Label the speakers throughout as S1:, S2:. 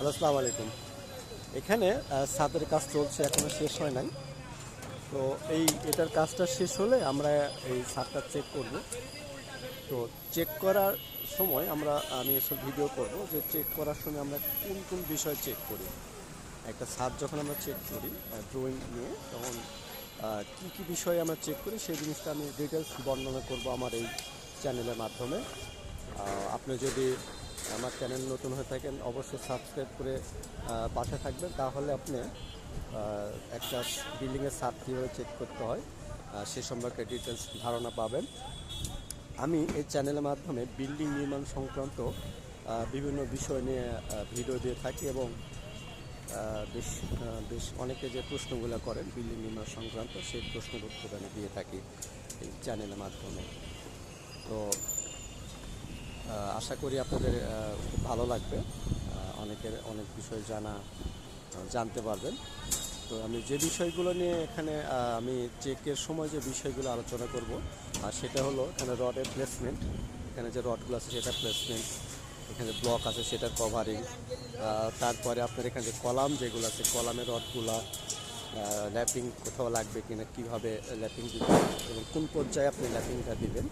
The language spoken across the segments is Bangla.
S1: আসসালামু আলাইকুম। এখানে ছাদের কাজ চলছে, এখনও শেষ হয় নাই। তো এই, এটার কাজটা শেষ হলে আমরা এই ছাদটা চেক করব। তো চেক করার সময় আমরা, আমি এসব ভিডিও করব যে চেক করার সময় আমরা কোন কোন বিষয় চেক করি। একটা ছাদ যখন আমরা চেক করি ড্রয়িং নিয়ে, তখন কি কি বিষয়ে আমরা চেক করি, সেই জিনিসটা আমি ডিটেলস বর্ণনা করব আমার এই চ্যানেলের মাধ্যমে। আপনি যদি আমার চ্যানেল নতুন হয়ে থাকেন, অবশ্যই সাবস্ক্রাইব করে পাশে থাকবেন। তাহলে আপনি একটা বিল্ডিংয়ের ছাদ কীভাবে চেক করতে হয় সে সম্পর্কে ডিটেলস ধারণা পাবেন। আমি এই চ্যানেলের মাধ্যমে বিল্ডিং নির্মাণ সংক্রান্ত বিভিন্ন বিষয় নিয়ে ভিডিও দিয়ে থাকি এবং বেশ বেশ অনেকে যে প্রশ্নগুলো করেন বিল্ডিং নির্মাণ সংক্রান্ত, সেই প্রশ্নের উত্তর আমি দিয়ে থাকি এই চ্যানেলের মাধ্যমে। আশা করি আপনাদের খুব ভালো লাগবে। অনেকের অনেক বিষয় জানা, জানতে পারবেন। তো আমি যে বিষয়গুলো নিয়ে এখানে আমি চেকের সময় যে বিষয়গুলো আলোচনা করব, আর সেটা হলো এখানে রডের প্লেসমেন্ট এখানে যে রডগুলো আছে সেটা প্লেসমেন্ট এখানে ব্লক আছে সেটার কভারিং তারপরে আপনার এখানে যে কলাম যেগুলো আছে, কলামের রডগুলা ল্যাপিং কোথাও লাগবে কিনা, কীভাবে ল্যাপিং দিতে এবং কোন পর্যায়ে আপনি ল্যাপিংটা দিবেন,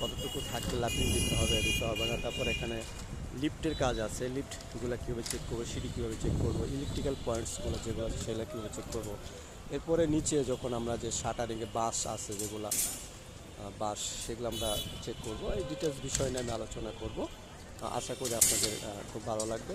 S1: কতটুকু থাকলে ল্যাপিং দিতে হবে দিতে হবে না তারপর এখানে লিফটের কাজ আছে, লিফটগুলো কীভাবে চেক করব, সিঁড়ি কীভাবে চেক করব ইলেকট্রিক্যাল পয়েন্টসগুলো যেগুলো আছে সেগুলো কীভাবে চেক করব। এরপরে নিচে যখন আমরা যে শাটারিংয়ে বাস আছে যেগুলো বাস সেগুলো আমরা চেক করব, এই ডিটেলস বিষয় নিয়ে আমি আলোচনা করব। আশা করি আপনাদের খুব ভালো লাগবে।